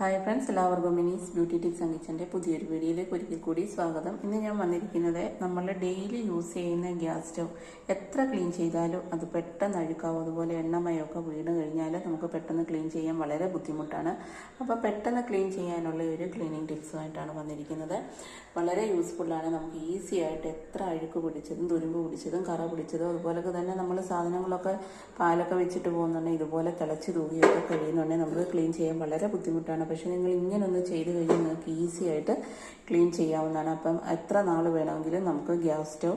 Hi friends എല്ലാവർക്കും Mini's beauty tips and കിച്ചന്റെ പുതിയൊരു വീഡിയോയിലേക്ക് ഒരിക്കൽ കൂടി സ്വാഗതം. ഇന്ന് ഞാൻ വന്നിരിക്കുന്നത് നമ്മൾ ഡെയിലി യൂസ് ചെയ്യുന്ന ഗ്യാസ് സ്റ്റവ് എത്ര ക്ലീൻ ചെയ്താലും അത് പെട്ടെന്ന് അഴുക്കാവും. അതുപോലെ എണ്ണമയൊക്കെ വീണ് കഴിഞ്ഞാൽ നമുക്ക് പെട്ടെന്ന് ക്ലീൻ ചെയ്യാൻ വളരെ ബുദ്ധിമുട്ടാണ്. അപ്പോൾ പെട്ടെന്ന് ക്ലീൻ ചെയ്യാനുള്ള ഒരു ക്ലീനിങ് ടിപ്സുമായിട്ടാണ് വന്നിരിക്കുന്നത്. വളരെ യൂസ്ഫുള്ളാണ് നമുക്ക് ഈസി ആയിട്ട് എത്ര അഴുക്ക് പിടിച്ചതും തുരുമ്പ് പിടിച്ചതും കറ പിടിച്ചതും അതുപോലൊക്കെ തന്നെ നമ്മൾ സാധനങ്ങളൊക്കെ പാലൊക്കെ വെച്ചിട്ട് പോകുന്നുണ്ടെങ്കിൽ ഇതുപോലെ തിളച്ച് തൂകിയൊക്കെ കഴിയുന്നുണ്ടെങ്കിൽ നമുക്ക് ക്ലീൻ ചെയ്യാൻ വളരെ ബുദ്ധിമുട്ടാണ്. പക്ഷേ നിങ്ങൾ ഇങ്ങനെ ഒന്ന് ചെയ്ത് കഴിഞ്ഞാൽ നിങ്ങൾക്ക് ഈസി ആയിട്ട് ക്ലീൻ ചെയ്യാവുന്നതാണ്. അപ്പം എത്ര നാൾ വേണമെങ്കിലും നമുക്ക് ഗ്യാസ് സ്റ്റവ്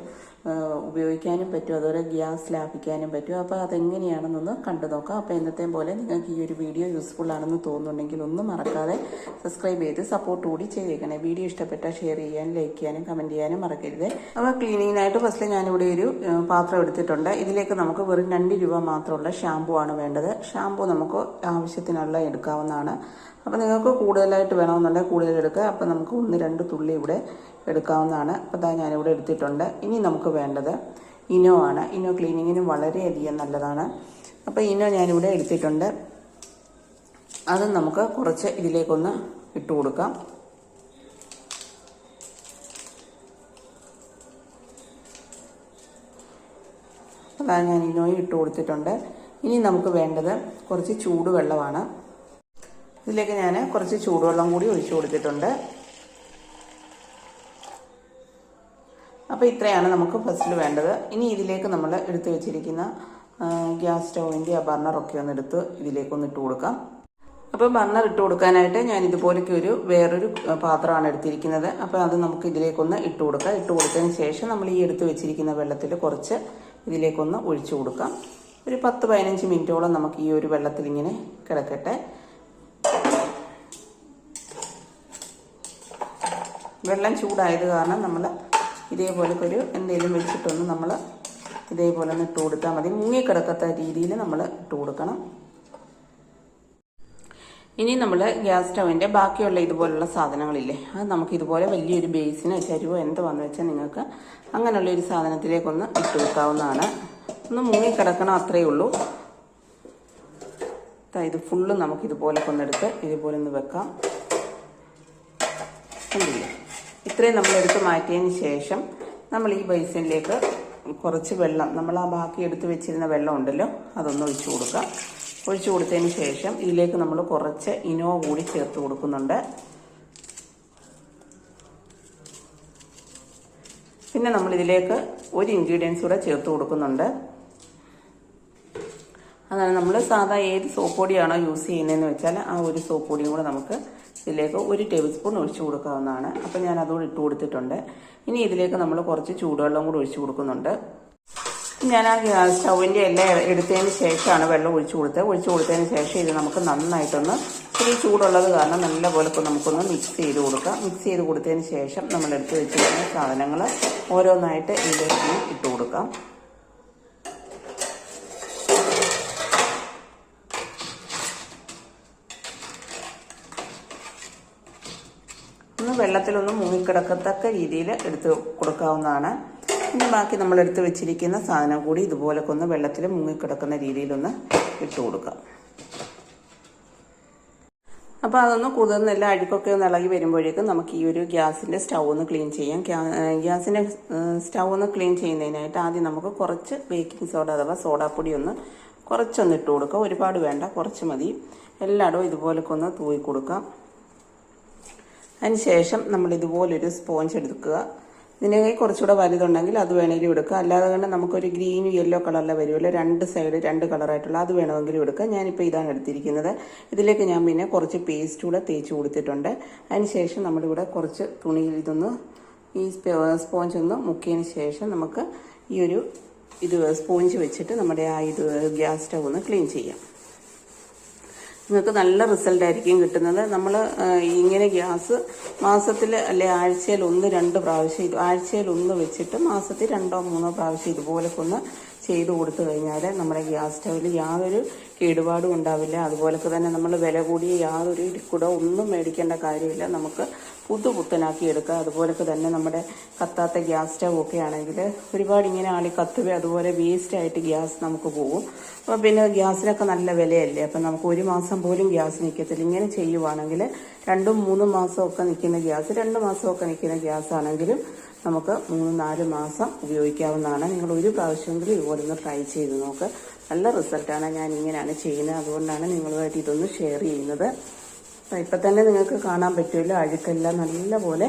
ഉപയോഗിക്കാനും പറ്റും അതുപോലെ ഗ്യാസ് ലാഭിക്കാനും പറ്റും. അപ്പോൾ അതെങ്ങനെയാണെന്നൊന്ന് കണ്ടു നോക്കാം. അപ്പോൾ ഇന്നത്തെ പോലെ നിങ്ങൾക്ക് ഈ ഒരു വീഡിയോ യൂസ്ഫുൾ ആണെന്ന് തോന്നുന്നുണ്ടെങ്കിൽ ഒന്നും മറക്കാതെ സബ്സ്ക്രൈബ് ചെയ്ത് സപ്പോർട്ട് കൂടി ചെയ്തേക്കണേ. വീഡിയോ ഇഷ്ടപ്പെട്ടാൽ ഷെയർ ചെയ്യാനും ലൈക്ക് ചെയ്യാനും കമന്റ് ചെയ്യാനും മറക്കരുത്. അപ്പോൾ ക്ലീനിങ്ങിനായിട്ട് ഫസ്റ്റ് ഞാനിവിടെ ഒരു പാത്രം എടുത്തിട്ടുണ്ട്. ഇതിലേക്ക് നമുക്ക് വെറും രണ്ട് രൂപ മാത്രമുള്ള ഷാമ്പു ആണ് വേണ്ടത്. ഷാമ്പു നമുക്ക് ആവശ്യത്തിനുള്ള എടുക്കാവുന്നതാണ്. അപ്പോൾ നിങ്ങൾക്ക് കൂടുതലായിട്ട് വേണമെന്നുണ്ടെങ്കിൽ കൂടുതൽ എടുക്കുക. അപ്പോൾ നമുക്ക് ഒന്ന് രണ്ട് തുള്ളി ഇവിടെ എടുക്കാവുന്നതാണ്. അപ്പോൾ ഇതാ ഞാനിവിടെ എടുത്തിട്ടുണ്ട്. ഇനി നമുക്ക് വേണ്ടത് ഇനോ ആണ്. ഇനോ ക്ലീനിങ്ങിന് വളരെയധികം നല്ലതാണ്. അപ്പോൾ ഇനോ ഞാനിവിടെ എടുത്തിട്ടുണ്ട്. അത് നമുക്ക് കുറച്ച് ഇതിലേക്കൊന്ന് ഇട്ട് കൊടുക്കാം. അതാ ഞാൻ ഇനോയും ഇട്ട് കൊടുത്തിട്ടുണ്ട്. ഇനി നമുക്ക് വേണ്ടത് കുറച്ച് ചൂടുവെള്ളമാണ്. ഇതിലേക്ക് ഞാൻ കുറച്ച് ചൂടുവെള്ളം കൂടി ഒഴിച്ചു കൊടുത്തിട്ടുണ്ട്. അപ്പോൾ ഇത്രയാണ് നമുക്ക് ഫസ്റ്റിൽ വേണ്ടത്. ഇനി ഇതിലേക്ക് നമ്മൾ എടുത്തു വെച്ചിരിക്കുന്ന ഗ്യാസ് സ്റ്റൗവിന്റെ ആ ബർണറൊക്കെ ഒന്ന് എടുത്ത് ഇതിലേക്കൊന്ന് ഇട്ട് കൊടുക്കാം. അപ്പോൾ ബർണർ ഇട്ട് കൊടുക്കാനായിട്ട് ഞാൻ ഇതുപോലൊക്കെ ഒരു വേറൊരു പാത്രമാണ് എടുത്തിരിക്കുന്നത്. അപ്പോൾ അത് നമുക്ക് ഇതിലേക്കൊന്ന് ഇട്ട് കൊടുക്കാം. ഇട്ട് കൊടുത്തതിന് ശേഷം നമ്മൾ ഈ എടുത്ത് വെച്ചിരിക്കുന്ന വെള്ളത്തിൽ കുറച്ച് ഇതിലേക്കൊന്ന് ഒഴിച്ചു കൊടുക്കാം. ഒരു പത്ത് പതിനഞ്ച് മിനിറ്റോളം നമുക്ക് ഈ ഒരു വെള്ളത്തിൽ ഇങ്ങനെ കിടക്കട്ടെ. വെള്ളം ചൂടായത് കാരണം നമ്മൾ ഇതേപോലെ ഒരു എന്തെങ്കിലും വെച്ചിട്ടൊന്ന് നമ്മൾ ഇതേപോലെ ഒന്ന് ഇട്ട് കൊടുത്താൽ മതി. മുങ്ങിക്കിടക്കാത്ത രീതിയിൽ നമ്മൾ ഇട്ട് കൊടുക്കണം ഇനി നമ്മൾ ഗ്യാസ് സ്റ്റവിന്റെ ബാക്കിയുള്ള ഇതുപോലുള്ള സാധനങ്ങളില്ലേ അത് നമുക്ക് ഇതുപോലെ വലിയൊരു ബേസിനോ ചരുവോ എന്ത് വന്നു വെച്ചാൽ നിങ്ങൾക്ക് അങ്ങനെയുള്ള ഒരു സാധനത്തിലേക്കൊന്ന് ഇട്ട് വെക്കാവുന്നതാണ് ഒന്ന് മുങ്ങിക്കിടക്കണം അത്രയേ ഉള്ളൂ. ഇത് ഫുള്ള് നമുക്ക് ഇതുപോലെ കൊന്നെടുത്ത് ഇതുപോലെ ഒന്ന് വെക്കാം ഇത്രയും നമ്മൾ എടുത്ത് മാറ്റിയതിന് ശേഷം നമ്മൾ ഈ ബൈസിനിലേക്ക് കുറച്ച് വെള്ളം നമ്മൾ ആ ബാക്കി എടുത്ത് വെച്ചിരുന്ന വെള്ളം ഉണ്ടല്ലോ അതൊന്ന് ഒഴിച്ചു കൊടുക്കാം ഒഴിച്ചു കൊടുത്തതിന് ശേഷം ഇതിലേക്ക് നമ്മൾ കുറച്ച് ഇനോ കൂടി ചേർത്ത് കൊടുക്കുന്നുണ്ട്. പിന്നെ നമ്മൾ ഇതിലേക്ക് ഒരു ഇൻഗ്രീഡിയൻസ് കൂടെ ചേർത്ത് കൊടുക്കുന്നുണ്ട്. അതാണ് നമ്മൾ സാധാ ഏത് സോപ്പ് പൊടിയാണോ യൂസ് ചെയ്യുന്നതെന്ന് വെച്ചാൽ ആ ഒരു സോപ്പ് പൊടിയും കൂടെ നമുക്ക് ഇതിലേക്ക് ഒരു ടേബിൾ സ്പൂൺ ഒഴിച്ചു കൊടുക്കാവുന്നതാണ്. അപ്പം ഞാൻ അതുകൂടി ഇട്ട് കൊടുത്തിട്ടുണ്ട്. ഇനി ഇതിലേക്ക് നമ്മൾ കുറച്ച് ചൂടുവെള്ളം കൂടി ഒഴിച്ചു കൊടുക്കുന്നുണ്ട്. ഞാൻ ആ സ്റ്റൗവിന്റെ എല്ലാം എടുത്തതിന് ശേഷമാണ് വെള്ളം ഒഴിച്ചു കൊടുത്തത്. ഒഴിച്ചു കൊടുത്തതിന് ശേഷം ഇത് നമുക്ക് നന്നായിട്ടൊന്ന് ഇച്ചിരി ചൂടുള്ളത് കാരണം നല്ലപോലെ ഇപ്പോൾ നമുക്കൊന്ന് മിക്സ് ചെയ്ത് കൊടുക്കാം. മിക്സ് ചെയ്ത് കൊടുത്തതിന് ശേഷം നമ്മൾ എടുത്ത് വെച്ചിരിക്കുന്ന സാധനങ്ങൾ ഓരോന്നായിട്ട് ഇതിലേക്ക് ഇട്ട് കൊടുക്കാം. വെള്ളത്തിലൊന്ന് മുങ്ങിക്കിടക്കത്തക്ക രീതിയിൽ എടുത്ത് കൊടുക്കാവുന്നതാണ്. ഇനി ബാക്കി നമ്മൾ എടുത്ത് വെച്ചിരിക്കുന്ന സാധനം കൂടി ഇതുപോലൊക്കെ ഒന്ന് വെള്ളത്തിൽ മുങ്ങിക്കിടക്കുന്ന രീതിയിലൊന്ന് ഇട്ട് കൊടുക്കാം. അപ്പോൾ അതൊന്ന് കുതിർന്നെല്ലാം അഴുക്കൊക്കെ ഒന്ന് ഇളകി വരുമ്പോഴേക്കും നമുക്ക് ഈ ഒരു ഗ്യാസിന്റെ സ്റ്റൗ ഒന്ന് ക്ലീൻ ചെയ്യാം. ഗ്യാസിന്റെ സ്റ്റൗ ഒന്ന് ക്ലീൻ ചെയ്യുന്നതിനായിട്ട് ആദ്യം നമുക്ക് കുറച്ച് ബേക്കിംഗ് സോഡ അഥവാ സോഡാപ്പൊടി ഒന്ന് കുറച്ചൊന്ന് ഇട്ട് കൊടുക്കാം. ഒരുപാട് വേണ്ട കുറച്ച് മതി. എല്ലായിടവും ഇതുപോലൊക്കെ ഒന്ന് തൂവി കൊടുക്കാം അതിനുശേഷം നമ്മൾ ഇതുപോലൊരു സ്പോഞ്ച് എടുക്കുക. ഇതിനെ കുറച്ചുകൂടെ വലുതുണ്ടെങ്കിൽ അത് വേണമെങ്കിലും എടുക്കുക. അല്ലാതെ തന്നെ നമുക്കൊരു ഗ്രീനും യെല്ലോ കളറിലെ വരുമല്ലോ രണ്ട് സൈഡ് രണ്ട് കളറായിട്ടുള്ള അത് വേണമെങ്കിലും എടുക്കുക. ഞാനിപ്പോൾ ഇതാണ് എടുത്തിരിക്കുന്നത്. ഇതിലേക്ക് ഞാൻ പിന്നെ കുറച്ച് പേസ്റ്റ് കൂടെ തേച്ച് കൊടുത്തിട്ടുണ്ട്. അതിനുശേഷം നമ്മളിവിടെ കുറച്ച് തുണിയിൽ ഇതൊന്ന് ഈ സ്പോഞ്ച് ഒന്ന് മുക്കിയതിന് ശേഷം നമുക്ക് ഈ ഒരു ഇത് സ്പോഞ്ച് വെച്ചിട്ട് നമ്മുടെ ആ ഇത് ഗ്യാസ് സ്റ്റവ് ഒന്ന് ക്ലീൻ ചെയ്യാം. നിങ്ങൾക്ക് നല്ല റിസൾട്ട് ആയിരിക്കും കിട്ടുന്നത്. നമ്മൾ ഇങ്ങനെ ഗ്യാസ് മാസത്തിൽ അല്ലെ ആഴ്ചയിൽ ഒന്ന് രണ്ട് പ്രാവശ്യം ഇത് ആഴ്ചയിൽ ഒന്ന് വെച്ചിട്ട് മാസത്തിൽ രണ്ടോ മൂന്നോ പ്രാവശ്യം ഇതുപോലൊക്കെ ഒന്ന് ചെയ്ത് കൊടുത്തു കഴിഞ്ഞാൽ നമ്മുടെ ഗ്യാസ് സ്റ്റവിൽ യാതൊരു കേടുപാടും ഉണ്ടാവില്ല. അതുപോലൊക്കെ തന്നെ നമ്മൾ വില കൂടിയ യാതൊരു ലിക്വിഡോ ഒന്നും മേടിക്കേണ്ട കാര്യമില്ല. നമുക്ക് പുതു പുത്തനാക്കി എടുക്കുക. അതുപോലൊക്കെ തന്നെ നമ്മുടെ കത്താത്ത ഗ്യാസ് സ്റ്റവ് ഒക്കെ ആണെങ്കിൽ ഒരുപാട് ഇങ്ങനെ ആളി കത്തുക അതുപോലെ വേസ്റ്റ് ആയിട്ട് ഗ്യാസ് നമുക്ക് പോകും അപ്പോൾ പിന്നെ ഗ്യാസിനൊക്കെ നല്ല വിലയല്ലേ? അപ്പം നമുക്ക് ഒരു മാസം പോലും ഗ്യാസ് നിൽക്കത്തില്ല ഇങ്ങനെ ചെയ്യുവാണെങ്കിൽ രണ്ടും മൂന്നും മാസമൊക്കെ നിൽക്കുന്ന ഗ്യാസ് രണ്ട് മാസമൊക്കെ നിൽക്കുന്ന ഗ്യാസ് ആണെങ്കിലും നമുക്ക് മൂന്ന് നാല് മാസം ഉപയോഗിക്കാവുന്നതാണ്. നിങ്ങൾ ഒരു പ്രാവശ്യമെങ്കിലും ഇതുപോലെ ഒന്ന് ട്രൈ ചെയ്ത് നോക്ക്. നല്ല റിസൾട്ടാണ് ഞാൻ ഇങ്ങനെയാണ് ചെയ്യുന്നത്. അതുകൊണ്ടാണ് നിങ്ങളുമായിട്ട് ഇതൊന്ന് ഷെയർ ചെയ്യുന്നത്. ഇപ്പം തന്നെ നിങ്ങൾക്ക് കാണാൻ പറ്റുമല്ലോ അഴുക്കെല്ലാം നല്ലപോലെ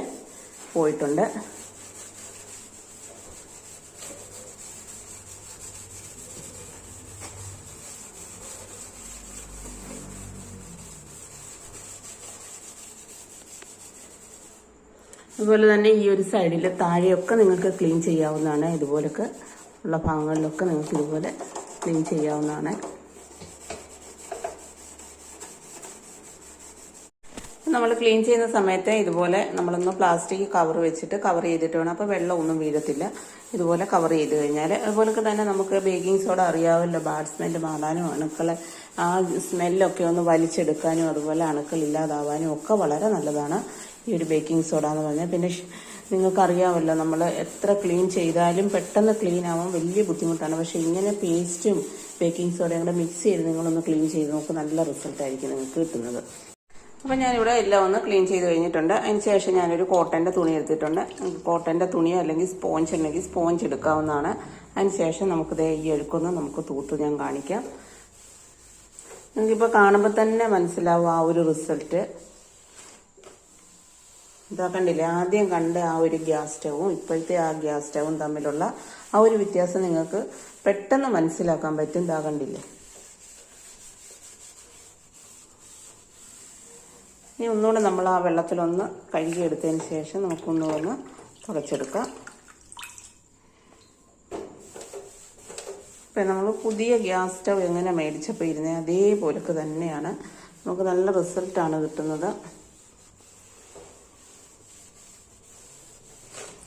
പോയിട്ടുണ്ട്. അതുപോലെ തന്നെ ഈ ഒരു സൈഡിൽ താഴെയൊക്കെ നിങ്ങൾക്ക് ക്ലീൻ ചെയ്യാവുന്നതാണ്. ഇതുപോലൊക്കെ ഉള്ള ഭാഗങ്ങളിലൊക്കെ നിങ്ങൾക്ക് ഇതുപോലെ ക്ലീൻ ചെയ്യാവുന്നതാണ്. നമ്മൾ ക്ലീൻ ചെയ്യുന്ന സമയത്ത് ഇതുപോലെ നമ്മളൊന്ന് പ്ലാസ്റ്റിക് കവർ വെച്ചിട്ട് കവർ ചെയ്തിട്ട് വേണം. അപ്പോൾ വെള്ളം ഒന്നും വീഴത്തില്ല. ഇതുപോലെ കവർ ചെയ്ത് കഴിഞ്ഞാൽ അതുപോലൊക്കെ തന്നെ നമുക്ക് ബേക്കിംഗ് സോഡ അറിയാമല്ലോ ബാഡ് സ്മെല്ല് മാറാനും അണുക്കളെ ആ സ്മെല്ലൊക്കെ ഒന്ന് വലിച്ചെടുക്കാനും അതുപോലെ അണുക്കൾ ഇല്ലാതാവാനും ഒക്കെ വളരെ നല്ലതാണ് ഈ ഒരു ബേക്കിംഗ് സോഡ എന്ന് പറഞ്ഞാൽ. പിന്നെ നിങ്ങൾക്കറിയാമല്ലോ നമ്മൾ എത്ര ക്ലീൻ ചെയ്താലും പെട്ടെന്ന് ക്ലീൻ ആവാൻ വലിയ ബുദ്ധിമുട്ടാണ്. പക്ഷേ ഇങ്ങനെ പേസ്റ്റും ബേക്കിംഗ് സോഡയും കൂടെ മിക്സ് ചെയ്ത് നിങ്ങളൊന്ന് ക്ലീൻ ചെയ്ത് നോക്ക് നല്ല റിസൾട്ടായിരിക്കും നിങ്ങൾക്ക് കിട്ടുന്നത്. അപ്പം ഞാനിവിടെ എല്ലാം ഒന്ന് ക്ലീൻ ചെയ്ത് കഴിഞ്ഞിട്ടുണ്ട്. അതിന് ശേഷം ഞാനൊരു കോട്ടന്റെ തുണി എടുത്തിട്ടുണ്ട്. കോട്ടന്റെ തുണിയോ അല്ലെങ്കിൽ സ്പോഞ്ച് ഉണ്ടെങ്കിൽ സ്പോഞ്ച് എടുക്കാവുന്നതാണ്. അതിന് ശേഷം നമുക്കിത് ഈ എഴുക്കൊന്ന് നമുക്ക് തൂത്ത് ഞാൻ കാണിക്കാം. നിങ്ങൾക്കിപ്പോൾ കാണുമ്പോൾ തന്നെ മനസ്സിലാവും ആ ഒരു റിസൾട്ട് ഇതാ കണ്ടില്ലേ? ആദ്യം കണ്ട ആ ഒരു ഗ്യാസ് സ്റ്റവും ഇപ്പോഴത്തെ ആ ഗ്യാസ് സ്റ്റവും തമ്മിലുള്ള ആ ഒരു വ്യത്യാസം നിങ്ങൾക്ക് പെട്ടെന്ന് മനസ്സിലാക്കാൻ പറ്റും. ഇതാ കണ്ടില്ലേ? ഇനി ഒന്നുകൂടെ നമ്മൾ ആ വെള്ളത്തിലൊന്ന് കഴുകിയെടുത്തതിന് ശേഷം നമുക്കൊന്നുകൂടെ തുടച്ചെടുക്കാം. ഇപ്പം നമ്മൾ പുതിയ ഗ്യാസ് സ്റ്റവ് എങ്ങനെ മേടിച്ചപ്പോൾ ഇരുന്നത് അതേപോലൊക്കെ തന്നെയാണ്. നമുക്ക് നല്ല റിസൾട്ടാണ് കിട്ടുന്നത്.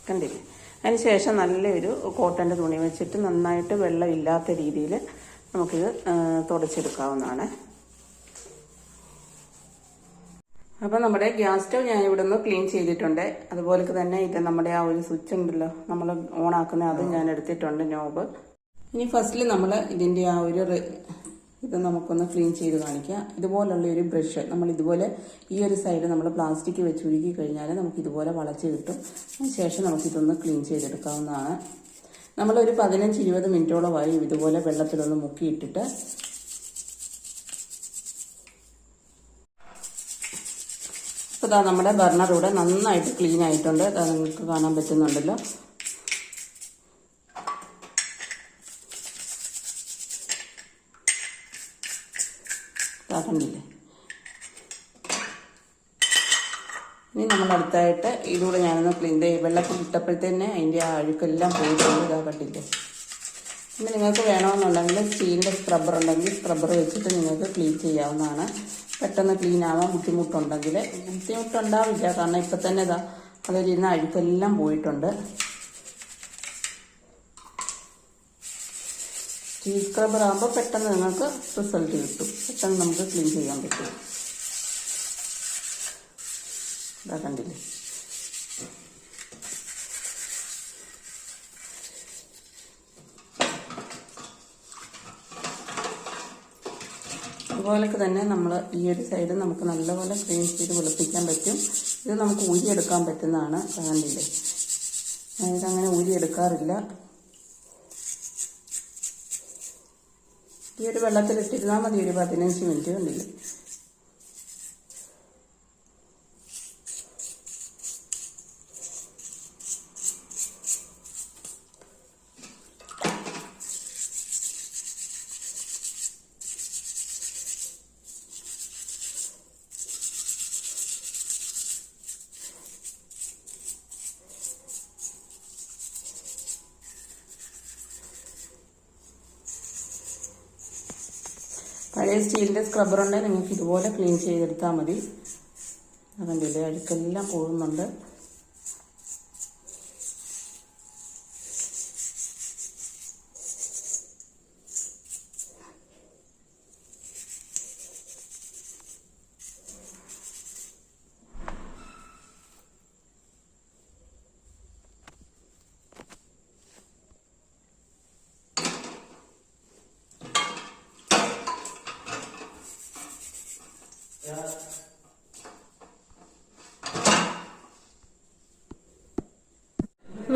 കണ്ടില്ലേ? അതിന് ശേഷം നല്ലൊരു കോട്ടന്റെ തുണി വെച്ചിട്ട് നന്നായിട്ട് വെള്ളമില്ലാത്ത രീതിയിൽ നമുക്കിത് തുടച്ചെടുക്കാവുന്നതാണ്. അപ്പം നമ്മുടെ ഗ്യാസ് സ്റ്റവ് ഞാൻ ഇവിടെ നിന്ന് ക്ലീൻ ചെയ്തിട്ടുണ്ട്. അതുപോലെ തന്നെ ഇത് നമ്മുടെ ആ ഒരു സ്വിച്ച് ഉണ്ടല്ലോ നമ്മൾ ഓൺ ആക്കുന്ന അത് ഞാൻ എടുത്തിട്ടുണ്ട് നോബ്. ഇനി ഫസ്റ്റിൽ നമ്മൾ ഇതിന്റെ ആ ഒരു ഇത് നമുക്കൊന്ന് ക്ലീൻ ചെയ്ത് കാണിക്കാം. ഇതുപോലുള്ള ഒരു ബ്രഷ് നമ്മൾ ഇതുപോലെ ഈ ഒരു സൈഡ് നമ്മൾ പ്ലാസ്റ്റിക് വെച്ച് ഉരുക്കി കഴിഞ്ഞാൽ നമുക്ക് ഇതുപോലെ വളച്ച് കിട്ടും. അതിനുശേഷം നമുക്കിതൊന്ന് ക്ലീൻ ചെയ്തെടുക്കാവുന്നതാണ്. നമ്മളൊരു പതിനഞ്ച് ഇരുപത് മിനിറ്റോളമായി ഇതുപോലെ വെള്ളത്തിലൊന്ന് മുക്കിയിട്ടിട്ട് അപ്പോൾ ഇതാ നമ്മുടെ ബർണർ ഇവിടെ നന്നായിട്ട് ക്ലീൻ ആയിട്ടുണ്ട്. ഇതാ നിങ്ങൾക്ക് കാണാൻ പറ്റുന്നുണ്ടല്ലോ. കണ്ടില്ലേ? ഇനി നമ്മൾ അടുത്തായിട്ട് ഇതിലൂടെ ഞാനൊന്ന് ക്ലീൻ വെള്ളത്തിൽ ഇട്ടപ്പോഴത്തേനെ അതിന്റെ ആ അഴുക്കെല്ലാം പോയിട്ടുണ്ട്. ഇതാ കണ്ടില്ലേ? ഇനി നിങ്ങൾക്ക് വേണമെന്നുണ്ടെങ്കിൽ സ്റ്റീലിന്റെ സ്ക്രബ്ബർ ഉണ്ടെങ്കിൽ സ്ക്രബ്ബർ വെച്ചിട്ട് നിങ്ങൾക്ക് ക്ലീൻ ചെയ്യാവുന്നതാണ്. പെട്ടെന്ന് ക്ലീൻ ആവാൻ ബുദ്ധിമുട്ടുണ്ടെങ്കിൽ ബുദ്ധിമുട്ടുണ്ടാവില്ല. കാരണം ഇപ്പം തന്നെ ഇതാ അതിലിരുന്ന അഴുക്കെല്ലാം പോയിട്ടുണ്ട്. ഈ സ്ക്രബർ ആകുമ്പോൾ പെട്ടെന്ന് നിങ്ങൾക്ക് റിസൾട്ട് കിട്ടും. പെട്ടെന്ന് നമുക്ക് ക്ലീൻ ചെയ്യാൻ പറ്റും. കണ്ടില്ലേ? അതുപോലൊക്കെ തന്നെ നമ്മൾ ഈ ഒരു സൈഡ് നമുക്ക് നല്ലപോലെ ക്ലീൻ ചെയ്ത് വെളുപ്പിക്കാൻ പറ്റും. ഇത് നമുക്ക് ഊരിയെടുക്കാൻ പറ്റുന്നതാണ് കണ്ടില്ലേ ഞാനിതങ്ങനെ ഊരിയെടുക്കാറില്ല. ഈ ഒരു വെള്ളത്തിലിട്ടിരുന്നാൽ മതി ഒരു പതിനഞ്ച് മിനിറ്റ് കണ്ടില്ലേ പഴയ സ്റ്റീലിന്റെ സ്ക്രബ്ബർ ഉണ്ടെങ്കിൽ നിങ്ങൾക്ക് ഇതുപോലെ ക്ലീൻ ചെയ്തെടുത്താൽ മതി. അതിന്റെ അഴുക്കെല്ലാം പോകുന്നുണ്ട്.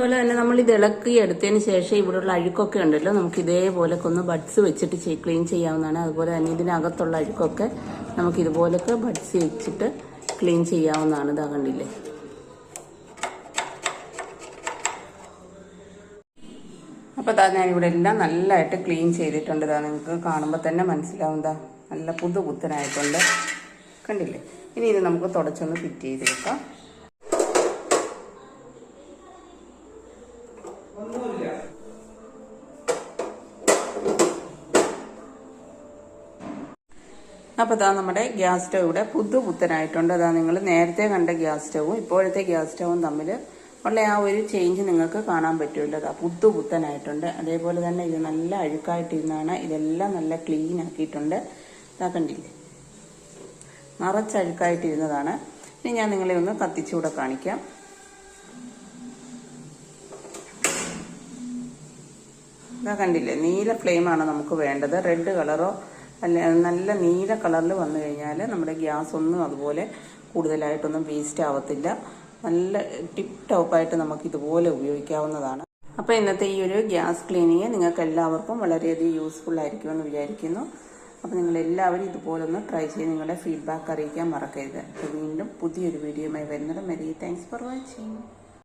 അതുപോലെ തന്നെ നമ്മൾ ഇത് ഇളക്കി എടുത്തതിന് ശേഷം ഇവിടെയുള്ള അഴുക്കൊക്കെ ഉണ്ടല്ലോ നമുക്ക് ഇതേപോലെ ഒന്ന് ബഡ്സ് വെച്ചിട്ട് ക്ലീൻ ചെയ്യാവുന്നതാണ്. അതുപോലെ തന്നെ ഇതിനകത്തുള്ള അഴുക്കൊക്കെ നമുക്ക് ഇതുപോലൊക്കെ ബഡ്സ് വെച്ചിട്ട് ക്ലീൻ ചെയ്യാവുന്നതാണ്. ഇതാ കണ്ടില്ലേ? അപ്പോൾ ഞാൻ ഇവിടെ എല്ലാം നല്ലതായിട്ട് ക്ലീൻ ചെയ്തിട്ടുണ്ട്. ഇതാ നിങ്ങൾക്ക് കാണുമ്പോൾ തന്നെ മനസ്സിലാവും. മനസ്സിലാവുന്നതാ നല്ല പുതു പുത്തനായിട്ടുണ്ട് കണ്ടില്ലേ? ഇനി ഇത് നമുക്ക് തുടച്ചൊന്ന് ഫിറ്റ് ചെയ്തെടുക്കാം. അപ്പോൾ ഇതാ നമ്മുടെ ഗ്യാസ് സ്റ്റവ് ഇവിടെ പുതു പുത്തനായിട്ടുണ്ട് അതാ നിങ്ങൾ നേരത്തെ കണ്ട ഗ്യാസ് സ്റ്റവും ഇപ്പോഴത്തെ ഗ്യാസ് സ്റ്റവും തമ്മിൽ ഉള്ള ആ ഒരു ചേഞ്ച് നിങ്ങൾക്ക് കാണാൻ പറ്റുമല്ലോ അതാ പുതു പുത്തനായിട്ടുണ്ട് അതേപോലെ തന്നെ ഇത് നല്ല അഴുക്കായിട്ടിരുന്നാണ് ഇതെല്ലാം നല്ല ക്ലീൻ ആക്കിയിട്ടുണ്ട്. ഇതാ കണ്ടില്ലേ? നിറച്ചഴുക്കായിട്ടിരുന്നതാണ് ഇനി ഞാൻ നിങ്ങളെ ഒന്ന് കത്തിച്ചുകൂടെ കാണിക്കാം. ഇതാ കണ്ടില്ലേ? നീല ഫ്ലെയിമാണ് നമുക്ക് വേണ്ടത്. റെഡ് കളറോ അല്ല നല്ല നീല കളറിൽ വന്നു കഴിഞ്ഞാൽ നമ്മുടെ ഗ്യാസ് ഒന്നും അതുപോലെ കൂടുതലായിട്ടൊന്നും വേസ്റ്റ് ആവത്തില്ല. നല്ല ടിപ്പ് ടോപ്പായിട്ട് നമുക്ക് ഇതുപോലെ ഉപയോഗിക്കാവുന്നതാണ്. അപ്പോൾ ഇന്നത്തെ ഈ ഒരു ഗ്യാസ് ക്ലീനിങ് നിങ്ങൾക്ക് എല്ലാവർക്കും വളരെയധികം യൂസ്ഫുൾ ആയിരിക്കുമെന്ന് വിചാരിക്കുന്നു. അപ്പോൾ നിങ്ങൾ എല്ലാവരും ഇതുപോലെ ഒന്ന് ട്രൈ ചെയ്ത് നിങ്ങളുടെ ഫീഡ്ബാക്ക് അറിയിക്കാൻ മറക്കരുത്. അപ്പോൾ വീണ്ടും പുതിയൊരു വീഡിയോയുമായി വരുന്നത് മെരി താങ്ക്സ് ഫോർ വാച്ചിങ്